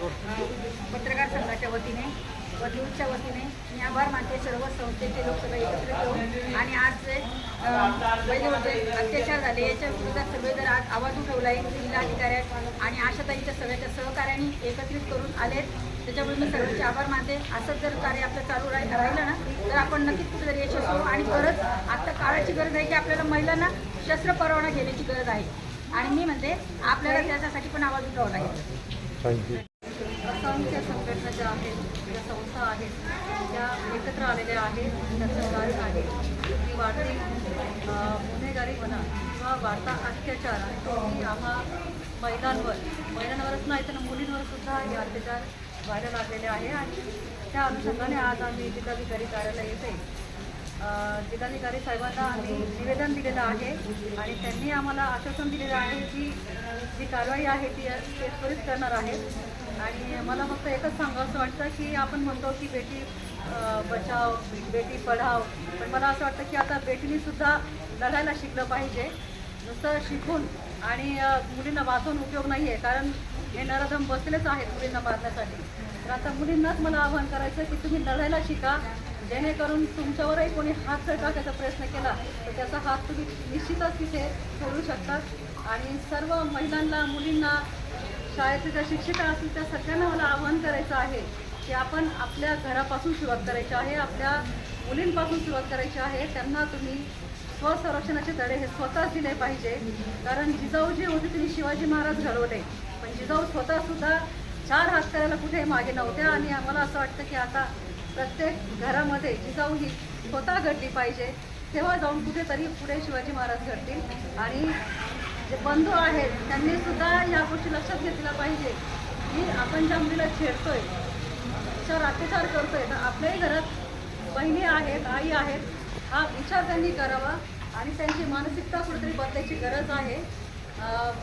पत्रकार संघाच्या वतीने व न्यूजच्या वतीने मी आभार मानते सर्व संस्थेचे लोकसभा एकत्र आणि आज जे पहिले होते अत्याचार झाले याच्या विरोधात सगळे जर आज आवाज उठवला आहे जिल्हाधिकारी आणि आशाताईंच्या सगळ्याच्या सहकार्याने एकत्रित करून आलेत. त्याच्यामुळे मी सर्वांचे आभार मानते. असंच जर कार्य आपलं चालू राहिलं राहिलं ना तर आपण नक्कीच कुठेतरी यशस्वी होऊ. आणि खरंच आता काळाची गरज आहे की आपल्याला महिलांना शस्त्र परवाना घेण्याची गरज आहे. आणि मी म्हणते आपल्याला त्याच्यासाठी पण आवाज उठवला आहे. थँक्यू संघटना ज्या आहेत ज्या संस्था आहेत त्या एकत्र आलेल्या आहेत त्याचं कारण आहे. की वाढती गुन्हेगारी म्हणा किंवा वाढता अत्याचार आणि आम्हा महिलांवर महिलांवरच नाही तर मुलींवर सुद्धा हे अत्याचार व्हायला लागलेले आहे. आणि त्या अनुषंगाने आज आम्ही जिल्हाधिकारी कार्यालय येते जिल्हाधिकारी साहेबांना आम्ही निवेदन दिलेलं आहे आणि त्यांनी आम्हाला आश्वासन दिलेलं आहे की जी कारवाई आहे ती ते त्वरित करणार आहे. आणि मला फक्त एकच सांगावं असं वाटतं की आपण म्हणतो की बेटी बचाव बेटी पढाव पण मला असं वाटतं की आता बेटीनीसुद्धा लढायला शिकलं पाहिजे. नुसतं शिकून आणि मुलींना वाचून उपयोग नाही आहे कारण हे नरदम बसलेच आहेत मुलींना मारण्यासाठी. तर आता मुलींनाच मला आवाहन करायचं की तुम्ही लढायला शिका जेणेकरून तुमच्यावरही कोणी हात जर टाकायचा प्रयत्न केला तर त्याचा हात तुम्ही निश्चितच तिथे सोडू शकतात आणि सर्व महिलांना मुलींना शाळेच्या ज्या शिक्षिका असतील त्या सगळ्यांना मला आवाहन करायचं आहे की आपण आपल्या घरापासून सुरुवात करायची आहे आपल्या मुलींपासून सुरुवात करायची आहे. त्यांना तुम्ही स्वसंरक्षणाचे धडे हे स्वतःच दिले पाहिजे. कारण जिजाऊ जे होते तिने शिवाजी महाराज घडवले. पण जिजाऊ स्वतःसुद्धा चार हात करायला कुठेही मागे नव्हत्या आणि आम्हाला असं वाटतं की आता प्रत्येक घरामध्ये जिजाऊ ही स्वतः घडली पाहिजे. तेव्हा जाऊन कुठेतरी पुढे शिवाजी महाराज घडतील. आणि जे बंधू आहेत त्यांनी सुद्धा या गोष्टी लक्षात घेतल्या पाहिजे. की आपण ज्या मुलीला छेडतोय तिच्यावर अत्याचार करतोय तर आपल्याही घरात बहिणी आहेत आई आहेत हा विचार त्यांनी करावा. आणि त्यांची मानसिकता कुठेतरी बदलायची गरज आहे.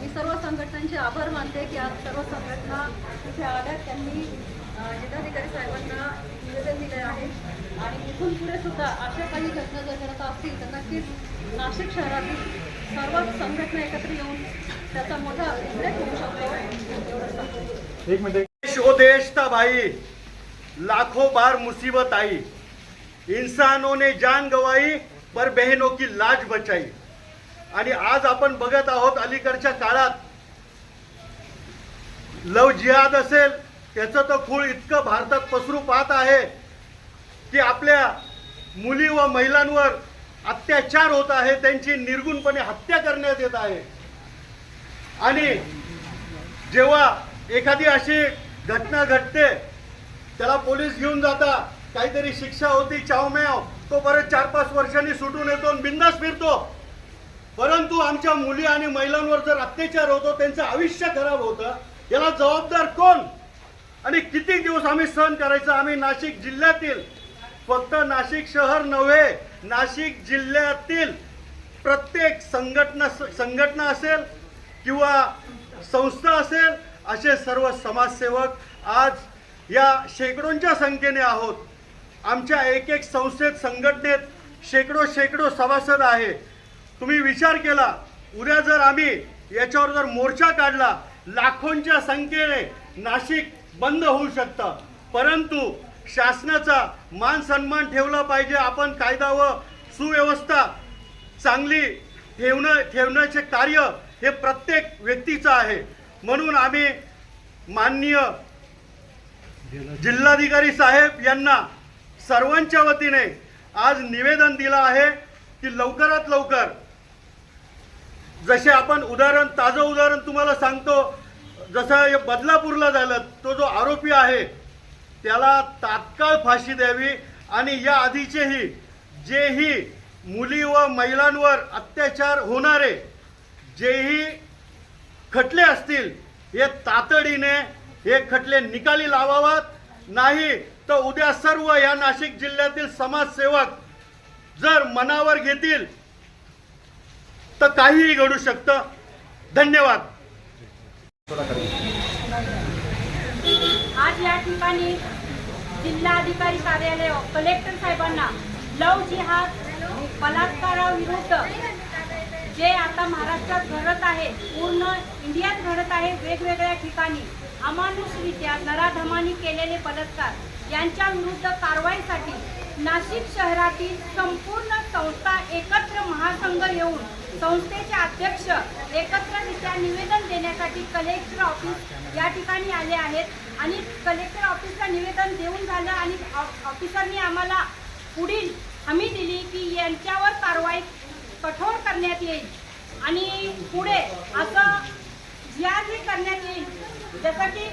मी सर्व संघटनांचे आभार मानते की आज सर्व संघटना तिथे आल्यात. त्यांनी जिल्हाधिकारी साहेबांना निवेदन दिले आहे. आणि इथून पुढे सुद्धा अशा काही घटना जर घडत असतील तर नक्कीच नाशिक शहरातील सर्वच संघटना एकत्र येऊन त्याचा मोठा उल्लेख होऊ शकतो. एक मिनिट. हो देश ओ देश था भाई लाखों बार मुसीबत आई. इंसानों ने जान गवाई पर बहनों की लाज बचाई. आणि आज आपण बघत आहोत अलीकडच्या काळात. लव जिहाद असेल त्याचं तर खूळ इतकं भारतात पसरू पाहत आहे की आपल्या मुली व महिलांवर अत्याचार होत आहे त्यांची निर्गुणपणे हत्या करण्यात येत आहे. आणि जेव्हा एखादी अशी घटना घडते त्याला पोलीस घेऊन जाता काहीतरी शिक्षा होती चावमेव तो परत चार पाच वर्षांनी सुटून येतो आणि बिंदास फिरतो. परंतु आमच्या मुली आणि महिलांवर जर अत्याचार होतो त्यांचं आयुष्य खराब होतं याला जबाबदार कोण? आणि किती दिवस आम्ही सहन करायचं? आम्ही नाशिक जिल्ह्यातील फक्त नाशिक शहर नव्हे नाशिक जिल्ह्यातील प्रत्येक संघटना संघटना असेल किंवा संस्था असेल असे सर्व समाजसेवक आज या शेकडोंच्या संख्येने आहोत. आमच्या एक एक संस्थेत संघटनेत शेकडो शेकडो सभासद आहे. तुम्ही विचार केला उद्या जर आम्ही याच्यावर जर मोर्चा काढला लाखोंच्या संख्येने नाशिक बंद होऊ शकतं. परंतु शासनाचा मान सन्मान ठेवला पाहिजे. आपण कायदा व सुव्यवस्था चांगली ठेवणं ठेवण्याचे कार्य हे प्रत्येक व्यक्तीचं आहे. म्हणून आम्ही माननीय जिल्हाधिकारी साहेब यांना सर्वांच्या वतीने आज निवेदन दिलं आहे की लवकरात लवकर जसे आपण उदाहरण ताजं उदाहरण तुम्हाला सांगतो जसं हे बदलापूरला झालं तो जो आरोपी आहे त्याला तात्काळ फाशी द्यावी आणि या आधीचेही जेही मुली व महिलांवर अत्याचार होणारे जेही खटले असतील हे तातडीने हे खटले निकाली लावावात. नाही तर उद्या सर्व या नाशिक जिल्ह्यातील समाजसेवक जर मनावर घेतील तर काहीही घडू शकतं. धन्यवाद. आज या ठिकाणी जिल्हाधिकारी कार्यालय कलेक्टर साहेबांना लव जिहाद बलात्काराविरुद्ध जे आता महाराष्ट्रात घडत आहे पूर्ण इंडियात घडत आहे वेगवेगळ्या ठिकाणी अमानुषरित्या नराधमानी केलेले बलात्कार यांच्या विरुद्ध कारवाईसाठी नाशिक शहरातील संपूर्ण संस्था एकत्र महासंघ येऊन संस्थेचे अध्यक्ष एकत्ररित्या निवेदन देण्यासाठी कलेक्टर ऑफिस या ठिकाणी आले आहेत आणि कलेक्टर ऑफिसला निवेदन देऊन झालं आणि ऑफिसरनी आम्हाला पुढील हमी दिली की यांच्यावर कारवाई कठोर करण्यात येईल आणि पुढे असं जी करण्यात येईल. जसं की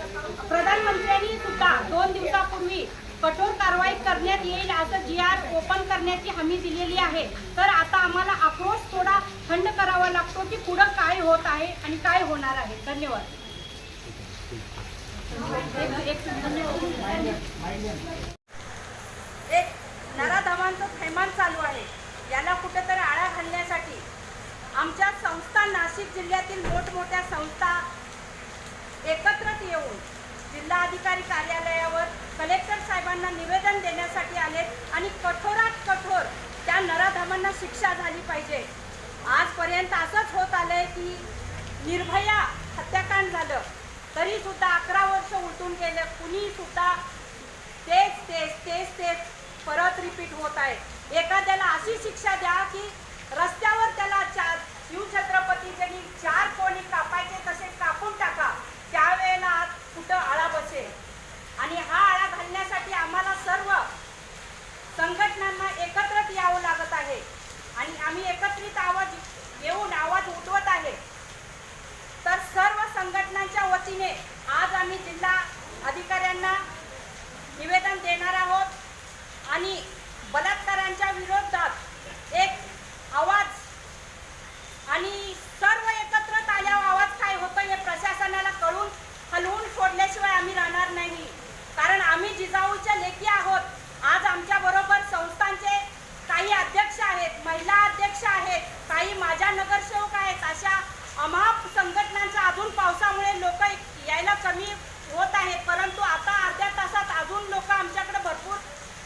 प्रधानमंत्र्यांनी सुद्धा दोन दिवसापूर्वी कठोर कारवाई करण्यात येईल असं जी आर ओपन करण्याची हमी दिलेली आहे. तर आता आम्हाला आक्रोश थोडा थंड करावा लागतो की पुढं काय होत आहे आणि काय होणार आहे. धन्यवाद. एक- एक नराधमांचं थैमान चालू आहे. याला कुठेतरी आळा घालण्यासाठी आमच्या संस्था नाशिक जिल्ह्यातील मोठमोठ्या संस्था एकत्रित येऊन जिल्हाधिकारी कार्यालयावर कलेक्टर साहेबांना निवेदन देण्यासाठी आलेत आणि कठोरात कठोर त्या नराधमांना शिक्षा झाली पाहिजे. आजपर्यंत असंच होत आलंय की निर्भया हत्याकांड झालं. तरी सुद्धा अकरा वर्ष उलटून गेलं. कुणी सुद्धा तेच तेच तेच तेच परत रिपीट होत आहे. एखाद्याला अशी शिक्षा द्या की रस्त्यावर त्याला चार शिवछत्रपती ज्यांनी चार कोणी कापायचे तसे कापून टाका. त्यावेळेला आज कुठं आळा बसेल आणि हा आळा घालण्यासाठी आम्हाला सर्व संघटनांना एकत्रित यावं लागत आहे. आणि आम्ही एकत्रित आवाज येऊन आवाज उठवत आहे. तर सर्व संघटनांच्या वतीने आज आम्ही जिल्हा अधिकाऱ्यांना निवेदन देणार आहोत. आणि बलात्कारांच्या विरोधात एक आवाज आणि सर्व एकत्रित आल्यावर आवाज काय होतो हे प्रशासनाला कळून हलवून सोडल्याशिवाय आम्ही राहणार नाही. कारण आम्ही जिजाऊच्या लेखी आहोत. आज आमच्या बरोबर संस्थांचे काही अध्यक्ष आहेत महिला अध्यक्ष आहेत काही माझ्या नगरसेवक आहेत अशा अमाप संघटनांचा अजून पावसामुळे लोक यायला कमी होत आहेत परंतु आता अर्ध्या तासात अजून लोक आमच्याकडे भरपूर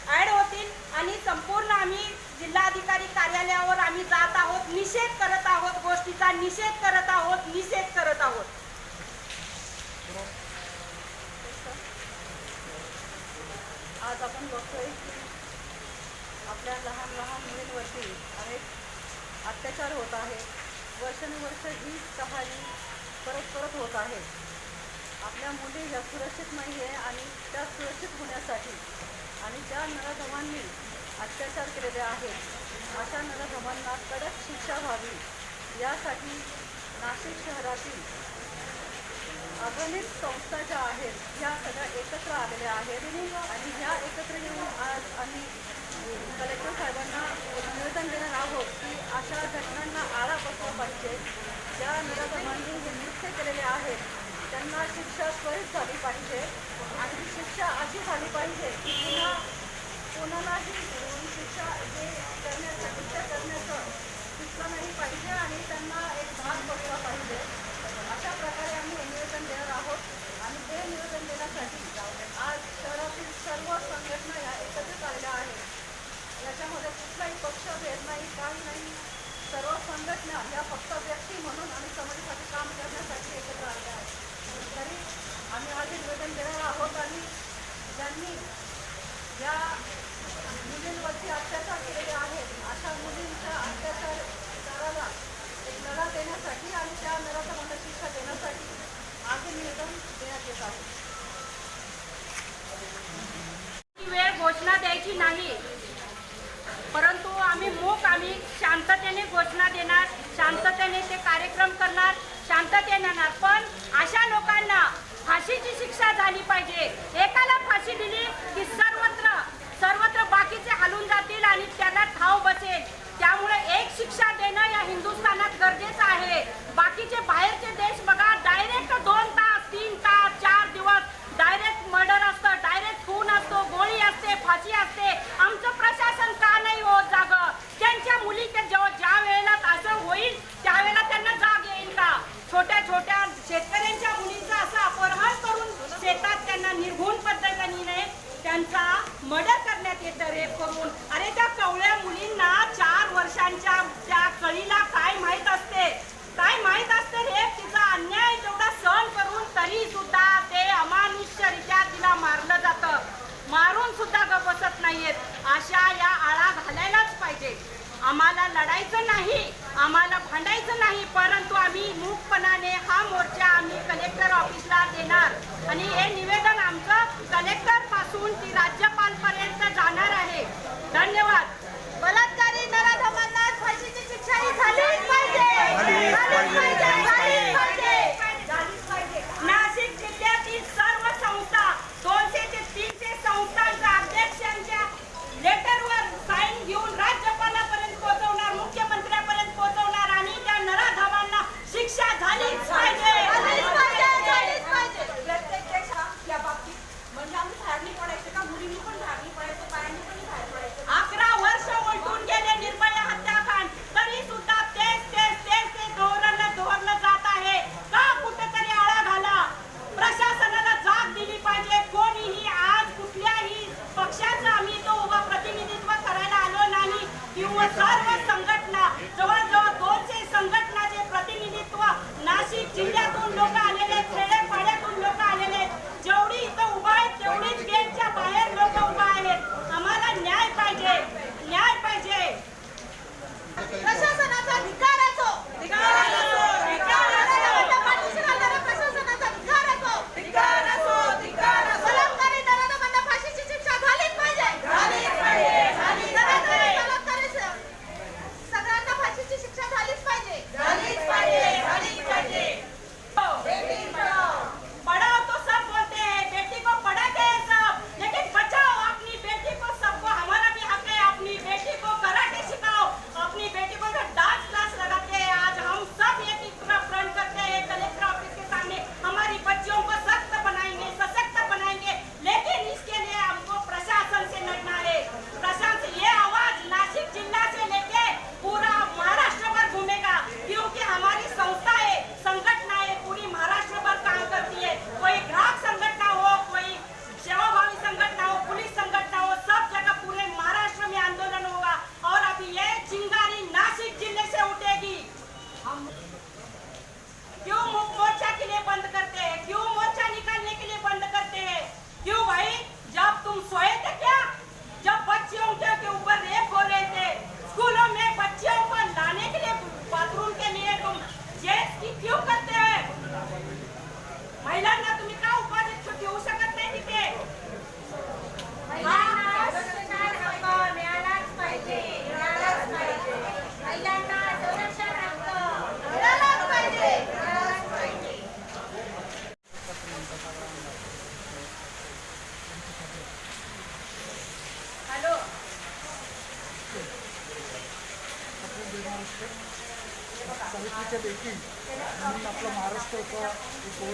ॲड होतील आणि संपूर्ण आम्ही जिल्हाधिकारी कार्यालयावर आम्ही जात आहोत निषेध करत आहोत गोष्टीचा निषेध करत आहोत निषेध करत आहोत आज आपण बघतोय की आपल्या लहान मुलींवरती अनेक अत्याचार होत आहेत वर्षानुवर्ष हीच कहाणी परत परत होत आहे. आपल्या मुली ह्या सुरक्षित नाही आहे आणि त्या सुरक्षित होण्यासाठी आणि ज्या नराधमांनी अत्याचार केलेले आहेत. अशा नराधमांना कडक शिक्षा व्हावी. यासाठी नाशिक शहरातील अगणित संस्था ज्या आहेत ह्या सगळ्या एकत्र आलेल्या आहेत. आणि ह्या एकत्र येऊन आज आम्ही कलेक्टर साहेबांना निवेदन देणार आहोत की अशा घटनांना आळा बसला पाहिजे. ज्या निराधमांनी हे नृत्य केलेले आहेत त्यांना शिक्षा त्वरित झाली पाहिजे आणि शिक्षा अशी झाली पाहिजे की पुन्हा कोणालाही शिक्षा हे करण्याचं कृत्य करण्याचं सुचलं नाही पाहिजे आणि त्यांना एक भाग बसला पाहिजे अशा प्रकारे आम्ही हे निवेदन देणार आहोत आणि हे निवेदन देण्यासाठी आज शहरातील सर्व संघटना या एकत्रित आलेल्या आहेत याच्यामध्ये कुठलाही पक्षभेद नाही नाही सर्व संघटना या फक्त व्यक्ती म्हणून आणि समाजासाठी काम करण्यासाठी एकत्र आलेल्या आहेत तरी आम्ही आज हे निवेदन देणार आहोत आणि ज्यांनी या मुलींवरती अत्याचार केलेले आहेत अशा मुलींच्या अत्याचाराला एक लढा देण्यासाठी आणि त्या नराधमांना शिक्षा देण्यासाठी आज हे निवेदन देण्यात येत आहे ही वेळ घोषणा द्यायची नाही परंतु आम्ही मूक आम्ही शांततेने घोषणा देणार शांततेने ते कार्यक्रम करणार शांततेने पण अशा लोकांना फाशीची शिक्षा झाली पाहिजे हे भांडायचं नाही परंतु आम्ही मूकपणाने हा मोर्चा आम्ही कलेक्टर ऑफिसला देणार. आणि हे निवेदन आमचं कलेक्टरपासून ती राज्यपालपर्यंत जाणार आहे. धन्यवाद.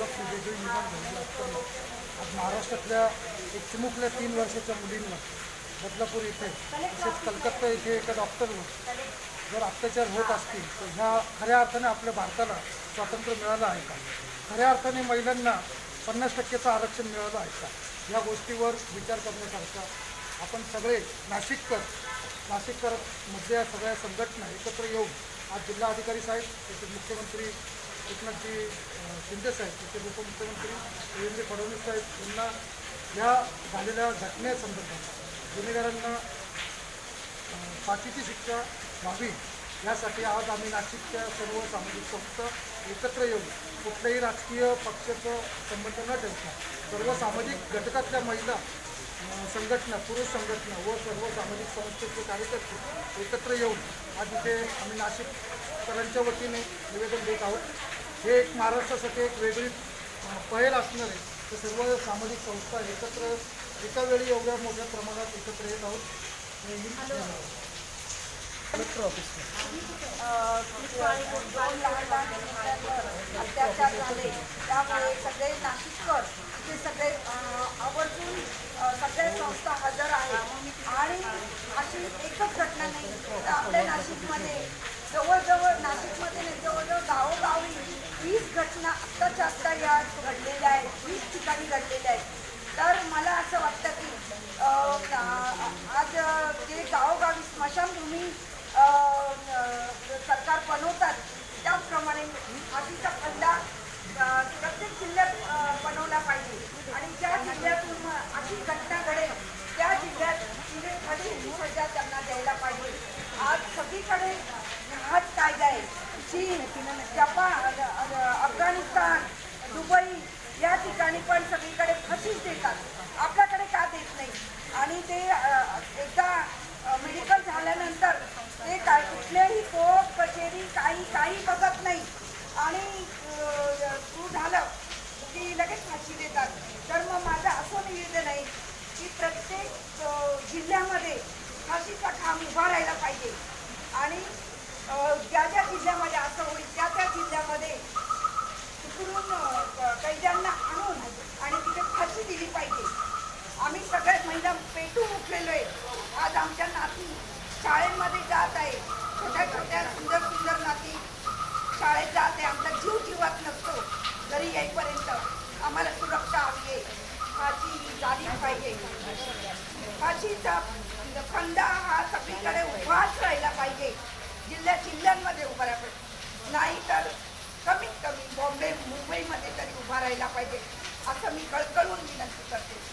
एक निर्माण असताना आज महाराष्ट्रातल्या एक चिमुकल्या तीन वर्षाच्या मुलींना बदलापूर येथे तसेच कलकत्ता येथे एका डॉक्टरवर जर अत्याचार होत असतील तर ह्या खऱ्या अर्थाने आपल्या भारताला स्वातंत्र्य मिळालं आहे का? खऱ्या अर्थाने महिलांना पन्नास टक्केचं आरक्षण मिळालं आहे का? या गोष्टीवर विचार करण्यासारखा आपण सगळे नाशिककर नाशिककर मधल्या सगळ्या संघटना एकत्र येऊन आज जिल्हा अधिकारी साहेब तसेच मुख्यमंत्री एकनाथजी अं, शिंदे साहेब तसेच उपमुख्यमंत्री देवेंद्र फडणवीस साहेब यांना या झालेल्या घटनेसंदर्भात गुन्हेगारांना अं, फाशीची शिक्षा व्हावी यासाठी आज आम्ही नाशिकच्या सर्व सामाजिक संस्था एकत्र येऊन कुठल्याही राजकीय पक्षाचं संबंध न ठेवता सर्व सामाजिक घटकातल्या महिला संघटना पुरुष संघटना व सर्व सामाजिक संस्थेचे कार्यकर्ते एकत्र येऊन आज इथे आम्ही नाशिककरांच्या वतीने निवेदन देत आहोत. हे एक महाराष्ट्रासाठी एक वेगळी पहल असणार आहे. तर सर्व सामाजिक संस्था एकत्र एका वेळी एवढ्या मोठ्या प्रमाणात एकत्र येत आहोत. कलेक्टर ऑफिसला लहान मुलांवर अत्याचार झाले त्यामुळे सगळे नाशिककर सगळे आवर्जून सगळ्या संस्था हजर आहेत. आणि अशी एकच घटना नाही तर आपल्या नाशिकमध्ये जवळजवळ नाशिकमध्ये नाही जवळजवळ गावोगावी वीस घटना आत्ताच्या आत्ता या घडलेल्या आहेत वीस ठिकाणी घडलेल्या आहेत. तर मला असं वाटतं की आज जे गावोगावी स्मशानभूमी सरकार बनवतात त्याचप्रमाणे फाशीचा खड्डा प्रत्येक जिल्ह्यात बनवला पाहिजे. आणि ज्या जिल्ह्यातून मग अशी घटना घडेल त्या जिल्ह्यात तिने खडी सजा त्यांना द्यायला पाहिजे. आज सगळीकडे हाच कायदा आहे. चीन जपान अफगाणिस्तान दुबई या ठिकाणी पण सगळीकडे फशीच देतात. आपल्याकडे का देत नाही? आणि ते एकदा मेडिकल झाल्यानंतर ते काय कुठल्याही कोर्ट कचेरी काही काही बघत नाही. आणि तू झालं की लगेच फाशी देतात. तर मग माझं असं निवेदन आहे की प्रत्येक जिल्ह्यामध्ये फाशीचा काम उभा राहायला पाहिजे. आणि ज्या ज्या आम्ही सगळ्यात महिला पेटून उठलेलो आहे. आज आमच्या नाती शाळेमध्ये जात आहे. छोट्या छोट्या सुंदर सुंदर नाती शाळेत जात आहे. आमचा जीव जीवात नसतो. घरी येईपर्यंत आम्हाला सुरक्षा हवी आहे. फाशी झाली पाहिजे. फाशीचा खंडा हा सगळीकडे उभाच राहिला पाहिजे. जिल्ह्या जिल्ह्यांमध्ये उभा राहिला पाहिजे. नाही तर कमीत कमी बॉम्बे मुंबईमध्ये तरी उभा राहिला पाहिजे. असं मी कळकळून विनंती करते.